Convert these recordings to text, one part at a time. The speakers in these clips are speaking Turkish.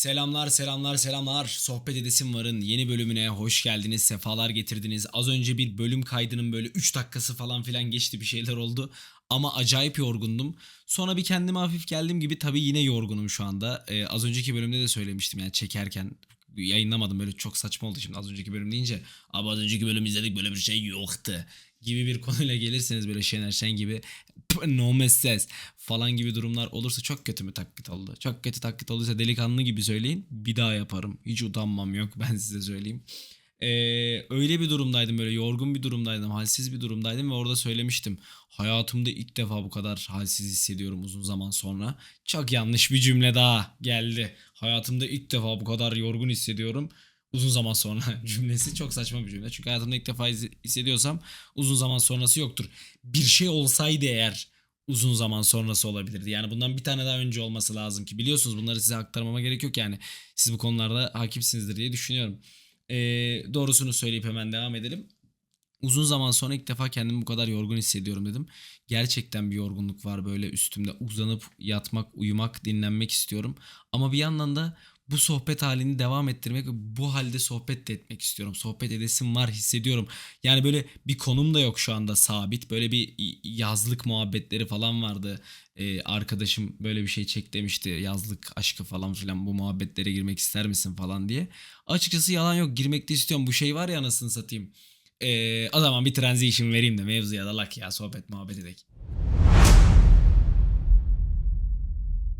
Selamlar selamlar selamlar. Sohbet edesim varın yeni bölümüne hoş geldiniz. Sefalar getirdiniz. Az önce bir bölüm kaydının böyle 3 dakikası falan filan geçti bir şeyler oldu. Ama acayip yorgundum. Sonra bir kendime hafif geldim gibi tabii yine yorgunum şu anda. Ee, az önceki bölümde de söylemiştim yani çekerken yayınlamadım böyle çok saçma oldu şimdi az önceki bölüm deyince. Abi az önceki bölüm izledik böyle bir şey yoktu gibi bir konuyla gelirseniz böyle Şener Şen gibi no messes falan gibi durumlar olursa çok kötü mü taklit oldu? Çok kötü taklit olduysa delikanlı gibi söyleyin. Bir daha yaparım. Hiç utanmam yok ben size söyleyeyim. Ee, öyle bir durumdaydım böyle yorgun bir durumdaydım halsiz bir durumdaydım ve orada söylemiştim hayatımda ilk defa bu kadar halsiz hissediyorum uzun zaman sonra çok yanlış bir cümle daha geldi hayatımda ilk defa bu kadar yorgun hissediyorum uzun zaman sonra cümlesi çok saçma bir cümle çünkü hayatımda ilk defa his- hissediyorsam uzun zaman sonrası yoktur bir şey olsaydı eğer uzun zaman sonrası olabilirdi. Yani bundan bir tane daha önce olması lazım ki biliyorsunuz bunları size aktarmama gerek yok yani. Siz bu konularda hakimsinizdir diye düşünüyorum. Ee, doğrusunu söyleyip hemen devam edelim. Uzun zaman sonra ilk defa kendimi bu kadar yorgun hissediyorum dedim. Gerçekten bir yorgunluk var böyle üstümde uzanıp yatmak, uyumak, dinlenmek istiyorum. Ama bir yandan da bu sohbet halini devam ettirmek bu halde sohbet de etmek istiyorum. Sohbet edesim var hissediyorum. Yani böyle bir konum da yok şu anda sabit. Böyle bir yazlık muhabbetleri falan vardı. Ee, arkadaşım böyle bir şey çek demişti. Yazlık aşkı falan filan bu muhabbetlere girmek ister misin falan diye. Açıkçası yalan yok girmek de istiyorum. Bu şey var ya anasını satayım. Ee, o zaman bir transition vereyim de mevzuya da lak ya sohbet muhabbet edek.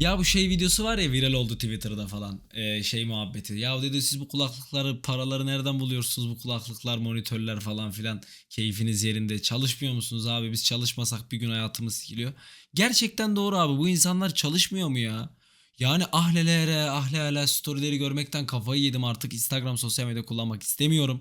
Ya bu şey videosu var ya viral oldu Twitter'da falan Ee, şey muhabbeti. Ya dedi siz bu kulaklıkları paraları nereden buluyorsunuz bu kulaklıklar monitörler falan filan keyfiniz yerinde çalışmıyor musunuz abi biz çalışmasak bir gün hayatımız sikiliyor. Gerçekten doğru abi bu insanlar çalışmıyor mu ya? Yani ahlelere ahlele storyleri görmekten kafayı yedim artık Instagram sosyal medya kullanmak istemiyorum.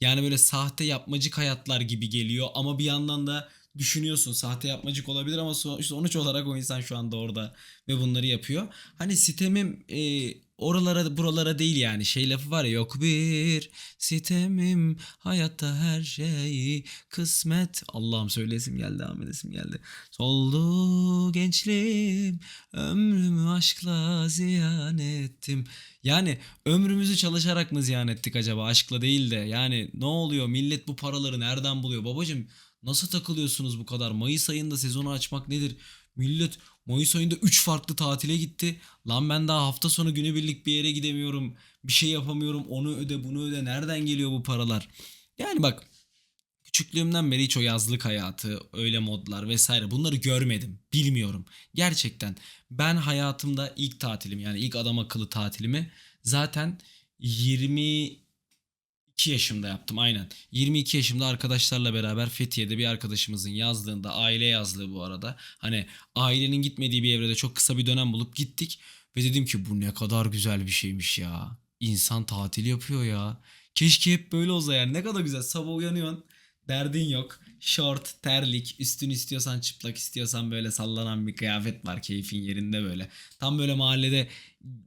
Yani böyle sahte yapmacık hayatlar gibi geliyor ama bir yandan da düşünüyorsun sahte yapmacık olabilir ama so- sonuç olarak o insan şu anda orada ve bunları yapıyor. Hani sitemim e, oralara buralara değil yani şey lafı var ya yok bir sitemim hayatta her şey kısmet Allah'ım söylesim geldi devam edesim geldi. Soldu gençliğim ömrümü aşkla ziyan ettim. Yani ömrümüzü çalışarak mı ziyan ettik acaba aşkla değil de yani ne oluyor millet bu paraları nereden buluyor babacım Nasıl takılıyorsunuz bu kadar? Mayıs ayında sezonu açmak nedir? Millet Mayıs ayında 3 farklı tatile gitti. Lan ben daha hafta sonu günübirlik bir yere gidemiyorum. Bir şey yapamıyorum. Onu öde bunu öde. Nereden geliyor bu paralar? Yani bak küçüklüğümden beri hiç o yazlık hayatı, öyle modlar vesaire bunları görmedim. Bilmiyorum. Gerçekten ben hayatımda ilk tatilim yani ilk adam akıllı tatilimi zaten 20 22 yaşımda yaptım aynen. 22 yaşımda arkadaşlarla beraber Fethiye'de bir arkadaşımızın yazlığında aile yazlığı bu arada. Hani ailenin gitmediği bir evrede çok kısa bir dönem bulup gittik. Ve dedim ki bu ne kadar güzel bir şeymiş ya. İnsan tatil yapıyor ya. Keşke hep böyle olsa yani ne kadar güzel. Sabah uyanıyorsun derdin yok. Short, terlik, üstünü istiyorsan çıplak istiyorsan böyle sallanan bir kıyafet var keyfin yerinde böyle. Tam böyle mahallede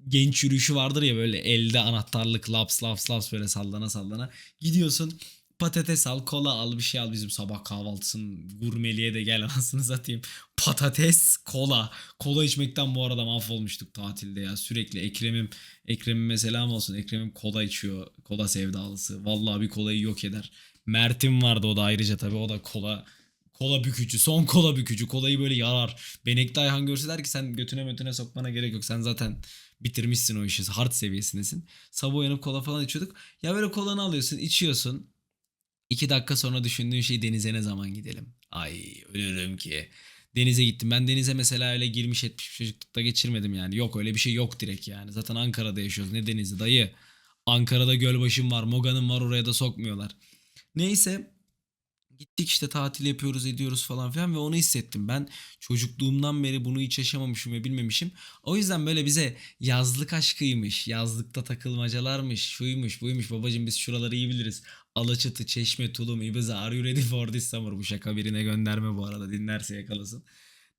genç yürüyüşü vardır ya böyle elde anahtarlık laps laps laps böyle sallana sallana. Gidiyorsun patates al kola al bir şey al bizim sabah kahvaltısının gurmeliğe de gel anasını satayım. Patates kola. Kola içmekten bu arada mahvolmuştuk tatilde ya sürekli Ekrem'im Ekrem'ime selam olsun Ekrem'im kola içiyor kola sevdalısı. Vallahi bir kolayı yok eder. Mert'im vardı o da ayrıca tabii o da kola kola bükücü son kola bükücü kolayı böyle yarar. Benekli Ayhan görse der ki sen götüne mötüne sokmana gerek yok sen zaten bitirmişsin o işi hard seviyesindesin. Sabah uyanıp kola falan içiyorduk. Ya böyle kolanı alıyorsun içiyorsun. İki dakika sonra düşündüğün şey denize ne zaman gidelim? Ay ölürüm ki. Denize gittim. Ben denize mesela öyle girmiş etmiş çocuklukta geçirmedim yani. Yok öyle bir şey yok direkt yani. Zaten Ankara'da yaşıyoruz. Ne denizi dayı. Ankara'da Gölbaşı'm var. Moga'nın var oraya da sokmuyorlar. Neyse gittik işte tatil yapıyoruz ediyoruz falan filan ve onu hissettim. Ben çocukluğumdan beri bunu hiç yaşamamışım ve bilmemişim. O yüzden böyle bize yazlık aşkıymış, yazlıkta takılmacalarmış, şuymuş buymuş babacım biz şuraları iyi biliriz. Alaçatı, Çeşme, Tulum, Ibiza, Are you ready for this summer? Bu şaka birine gönderme bu arada dinlerse yakalasın.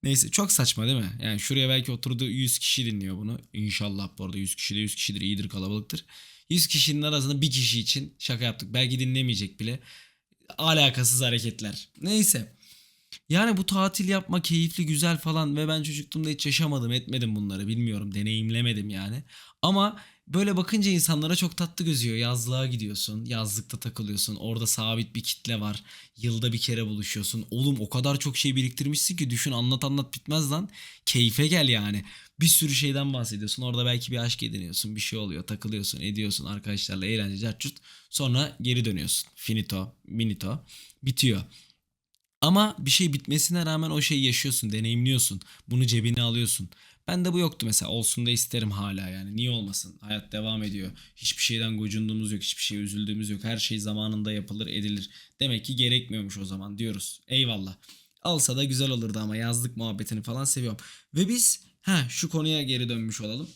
Neyse çok saçma değil mi? Yani şuraya belki oturdu 100 kişi dinliyor bunu. İnşallah bu arada 100 kişi de 100 kişidir iyidir kalabalıktır. 100 kişinin arasında bir kişi için şaka yaptık. Belki dinlemeyecek bile. Alakasız hareketler. Neyse. Yani bu tatil yapma keyifli güzel falan ve ben çocukluğumda hiç yaşamadım etmedim bunları bilmiyorum deneyimlemedim yani. Ama böyle bakınca insanlara çok tatlı gözüyor. Yazlığa gidiyorsun yazlıkta takılıyorsun orada sabit bir kitle var. Yılda bir kere buluşuyorsun. Oğlum o kadar çok şey biriktirmişsin ki düşün anlat anlat bitmez lan. Keyfe gel yani. Bir sürü şeyden bahsediyorsun. Orada belki bir aşk ediniyorsun. Bir şey oluyor. Takılıyorsun, ediyorsun arkadaşlarla eğlence, carçurt. Sonra geri dönüyorsun. Finito, minito. Bitiyor. Ama bir şey bitmesine rağmen o şeyi yaşıyorsun, deneyimliyorsun. Bunu cebine alıyorsun. Ben de bu yoktu mesela. Olsun da isterim hala yani. Niye olmasın? Hayat devam ediyor. Hiçbir şeyden gocunduğumuz yok. Hiçbir şeye üzüldüğümüz yok. Her şey zamanında yapılır, edilir. Demek ki gerekmiyormuş o zaman diyoruz. Eyvallah. Alsa da güzel olurdu ama yazlık muhabbetini falan seviyorum. Ve biz ha şu konuya geri dönmüş olalım.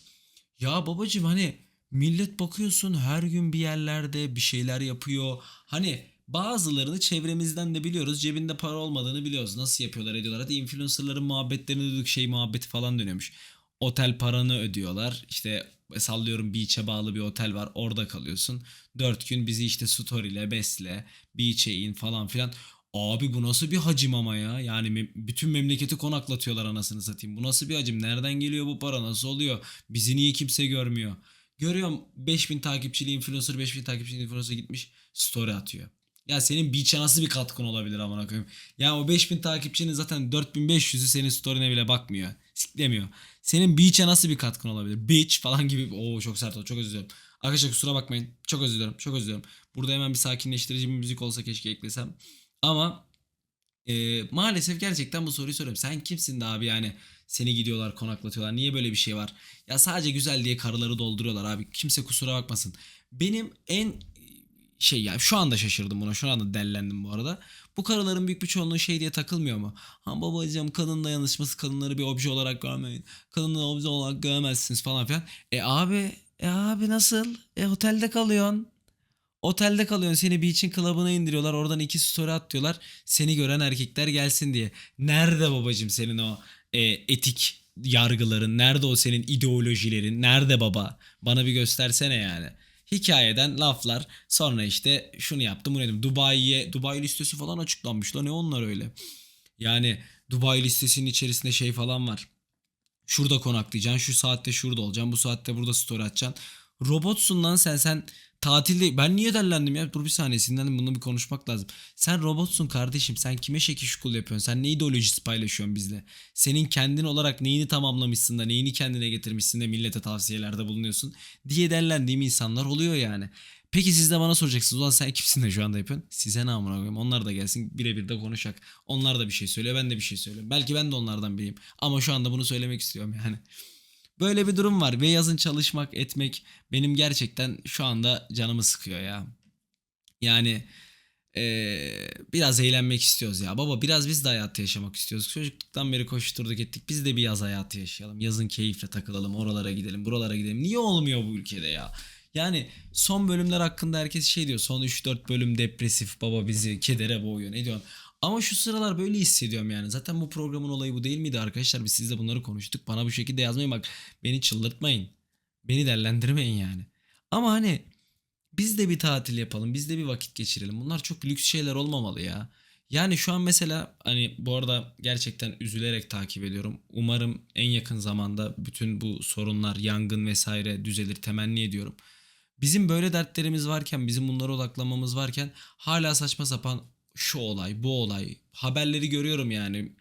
Ya babacım hani millet bakıyorsun her gün bir yerlerde bir şeyler yapıyor. Hani bazılarını çevremizden de biliyoruz. Cebinde para olmadığını biliyoruz. Nasıl yapıyorlar ediyorlar. Hadi influencerların muhabbetlerini duyduk şey muhabbeti falan dönüyormuş. Otel paranı ödüyorlar. İşte sallıyorum beach'e bağlı bir otel var. Orada kalıyorsun. 4 gün bizi işte story'le, besle, beach'e in falan filan. Abi bu nasıl bir hacim ama ya? Yani bütün memleketi konaklatıyorlar anasını satayım. Bu nasıl bir hacim? Nereden geliyor bu para? Nasıl oluyor? Bizi niye kimse görmüyor? Görüyorum 5000 takipçili influencer 5000 takipçili influencer gitmiş story atıyor. Ya senin beach'e nasıl bir katkın olabilir amına koyayım? Ya o 5000 takipçinin zaten 4500'ü senin story'ne bile bakmıyor. Siklemiyor. Senin beach'e nasıl bir katkın olabilir? Beach falan gibi. Oo çok sert oldu. Çok özür dilerim. Arkadaşlar kusura bakmayın. Çok özür dilerim. Çok özür dilerim. Burada hemen bir sakinleştirici bir müzik olsa keşke eklesem. Ama e, maalesef gerçekten bu soruyu soruyorum. Sen kimsin de abi yani seni gidiyorlar konaklatıyorlar. Niye böyle bir şey var? Ya sadece güzel diye karıları dolduruyorlar abi. Kimse kusura bakmasın. Benim en şey ya şu anda şaşırdım buna. Şu anda dellendim bu arada. Bu karıların büyük bir çoğunluğu şey diye takılmıyor mu? Ha babacığım kadın dayanışması kadınları bir obje olarak görmeyin. Kadınları obje olarak görmezsiniz falan filan. E abi e abi nasıl? E otelde kalıyorsun. Otelde kalıyorsun seni Beach'in club'ına indiriyorlar. Oradan iki story atıyorlar. Seni gören erkekler gelsin diye. Nerede babacığım senin o e, etik yargıların? Nerede o senin ideolojilerin? Nerede baba? Bana bir göstersene yani. Hikayeden laflar. Sonra işte şunu yaptım bunu dedim. Dubai'ye Dubai listesi falan açıklanmış. Da ne onlar öyle. Yani Dubai listesinin içerisinde şey falan var. Şurada konaklayacaksın. Şu saatte şurada olacaksın. Bu saatte burada story atacaksın. Robotsun lan sen. Sen tatilde... Ben niye dellendim ya? Dur bir saniye sinirlendim. Bunu bir konuşmak lazım. Sen robotsun kardeşim. Sen kime şekil şukul yapıyorsun? Sen ne ideolojisi paylaşıyorsun bizle? Senin kendin olarak neyini tamamlamışsın da neyini kendine getirmişsin de millete tavsiyelerde bulunuyorsun diye dellendiğim insanlar oluyor yani. Peki siz de bana soracaksınız. Ulan sen kimsin de şu anda yapıyorsun? Size ne amına koyayım? Onlar da gelsin birebir de konuşak. Onlar da bir şey söylüyor. Ben de bir şey söylüyorum. Belki ben de onlardan biriyim. Ama şu anda bunu söylemek istiyorum yani. Böyle bir durum var ve yazın çalışmak etmek benim gerçekten şu anda canımı sıkıyor ya. Yani eee, biraz eğlenmek istiyoruz ya. Baba biraz biz de hayatı yaşamak istiyoruz. Çocukluktan beri koşturduk ettik. Biz de bir yaz hayatı yaşayalım. Yazın keyifle takılalım. Oralara gidelim, buralara gidelim. Niye olmuyor bu ülkede ya? Yani son bölümler hakkında herkes şey diyor. Son 3-4 bölüm depresif baba bizi kedere boğuyor. Ne diyorsun? Ama şu sıralar böyle hissediyorum yani. Zaten bu programın olayı bu değil miydi arkadaşlar? Biz sizle bunları konuştuk. Bana bu şekilde yazmayın bak. Beni çıldırtmayın. Beni dellendirmeyin yani. Ama hani biz de bir tatil yapalım. Biz de bir vakit geçirelim. Bunlar çok lüks şeyler olmamalı ya. Yani şu an mesela hani bu arada gerçekten üzülerek takip ediyorum. Umarım en yakın zamanda bütün bu sorunlar, yangın vesaire düzelir temenni ediyorum. Bizim böyle dertlerimiz varken, bizim bunlara odaklanmamız varken hala saçma sapan şu olay, bu olay haberleri görüyorum yani.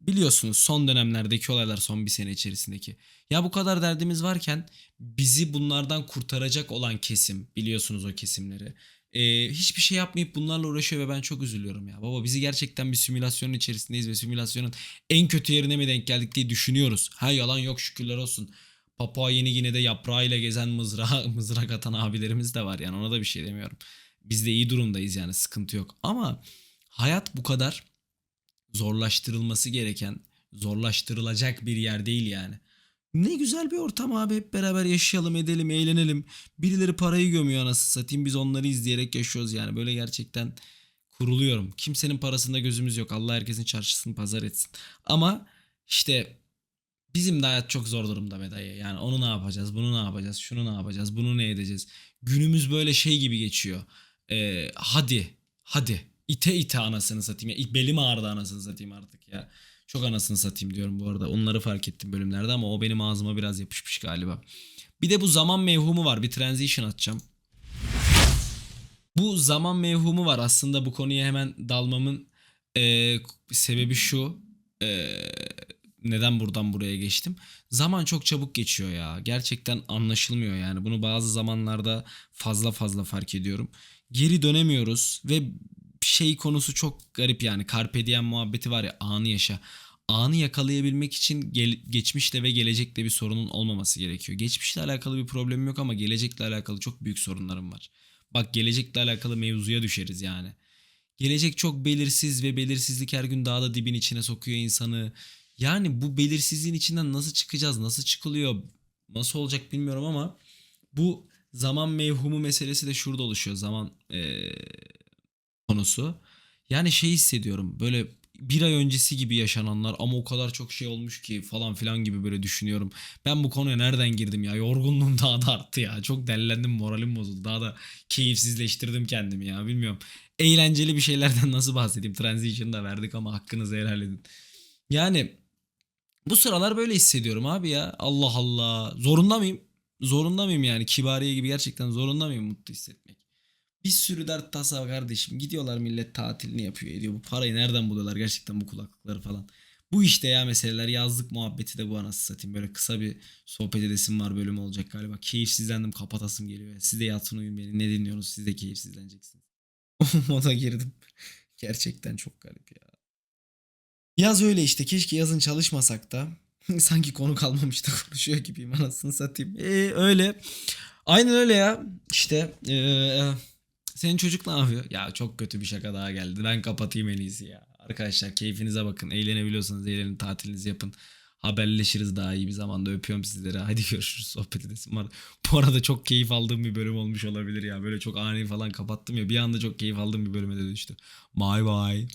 Biliyorsunuz son dönemlerdeki olaylar son bir sene içerisindeki. Ya bu kadar derdimiz varken bizi bunlardan kurtaracak olan kesim biliyorsunuz o kesimleri. Ee, hiçbir şey yapmayıp bunlarla uğraşıyor ve ben çok üzülüyorum ya. Baba bizi gerçekten bir simülasyonun içerisindeyiz ve simülasyonun en kötü yerine mi denk geldik diye düşünüyoruz. Ha yalan yok şükürler olsun. Papua Yeni Gine'de yaprağıyla gezen mızrağı, mızrak atan abilerimiz de var yani ona da bir şey demiyorum. Biz de iyi durumdayız yani sıkıntı yok. Ama hayat bu kadar zorlaştırılması gereken, zorlaştırılacak bir yer değil yani. Ne güzel bir ortam abi hep beraber yaşayalım edelim eğlenelim. Birileri parayı gömüyor anasını satayım biz onları izleyerek yaşıyoruz yani böyle gerçekten kuruluyorum. Kimsenin parasında gözümüz yok Allah herkesin çarşısını pazar etsin. Ama işte bizim de hayat çok zor durumda be dayı. Yani onu ne yapacağız bunu ne yapacağız şunu ne yapacağız bunu ne edeceğiz. Günümüz böyle şey gibi geçiyor. Ee, hadi hadi ite ite anasını satayım. Ya, belim ağrıdı anasını satayım artık ya. Çok anasını satayım diyorum bu arada. Onları fark ettim bölümlerde ama o benim ağzıma biraz yapışmış galiba. Bir de bu zaman mevhumu var. Bir transition atacağım. Bu zaman mevhumu var. Aslında bu konuya hemen dalmamın eee, sebebi şu. Eee, neden buradan buraya geçtim? Zaman çok çabuk geçiyor ya. Gerçekten anlaşılmıyor yani. Bunu bazı zamanlarda fazla fazla fark ediyorum. Geri dönemiyoruz ve şey konusu çok garip yani. Carpe diem muhabbeti var ya anı yaşa. Anı yakalayabilmek için gel- geçmişte ve gelecekte bir sorunun olmaması gerekiyor. Geçmişle alakalı bir problemim yok ama gelecekle alakalı çok büyük sorunlarım var. Bak gelecekle alakalı mevzuya düşeriz yani. Gelecek çok belirsiz ve belirsizlik her gün daha da dibin içine sokuyor insanı. Yani bu belirsizliğin içinden nasıl çıkacağız, nasıl çıkılıyor, nasıl olacak bilmiyorum ama bu zaman mevhumu meselesi de şurada oluşuyor. Zaman eee, konusu. Yani şey hissediyorum böyle bir ay öncesi gibi yaşananlar ama o kadar çok şey olmuş ki falan filan gibi böyle düşünüyorum. Ben bu konuya nereden girdim ya? Yorgunluğum daha da arttı ya. Çok dellendim, moralim bozuldu. Daha da keyifsizleştirdim kendimi ya. Bilmiyorum. Eğlenceli bir şeylerden nasıl bahsedeyim? Transition da verdik ama hakkınızı helal edin. Yani bu sıralar böyle hissediyorum abi ya. Allah Allah. Zorunda mıyım? Zorunda mıyım yani? Kibariye gibi gerçekten zorunda mıyım mutlu hissetmek? Bir sürü dert tasa kardeşim. Gidiyorlar millet tatilini yapıyor ediyor. Bu parayı nereden buluyorlar gerçekten bu kulaklıkları falan. Bu işte ya meseleler yazlık muhabbeti de bu anası satayım. Böyle kısa bir sohbet edesim var bölüm olacak galiba. Keyifsizlendim kapatasım geliyor. Siz de yatın uyuyun beni. Ne dinliyorsunuz siz de keyifsizleneceksiniz. Moda girdim. Gerçekten çok garip ya. Yaz öyle işte. Keşke yazın çalışmasak da. Sanki konu kalmamış da konuşuyor gibiyim anasını satayım. Ee, öyle. Aynen öyle ya. İşte ee, senin çocuk ne yapıyor? Ya çok kötü bir şaka daha geldi. Ben kapatayım en iyisi ya. Arkadaşlar keyfinize bakın. Eğlenebiliyorsanız eğlenin. Tatilinizi yapın. Haberleşiriz daha iyi bir zamanda. Öpüyorum sizleri. Hadi görüşürüz. Sohbet edesim var. Bu arada çok keyif aldığım bir bölüm olmuş olabilir ya. Böyle çok ani falan kapattım ya. Bir anda çok keyif aldığım bir bölüme de düştü. Bye bye.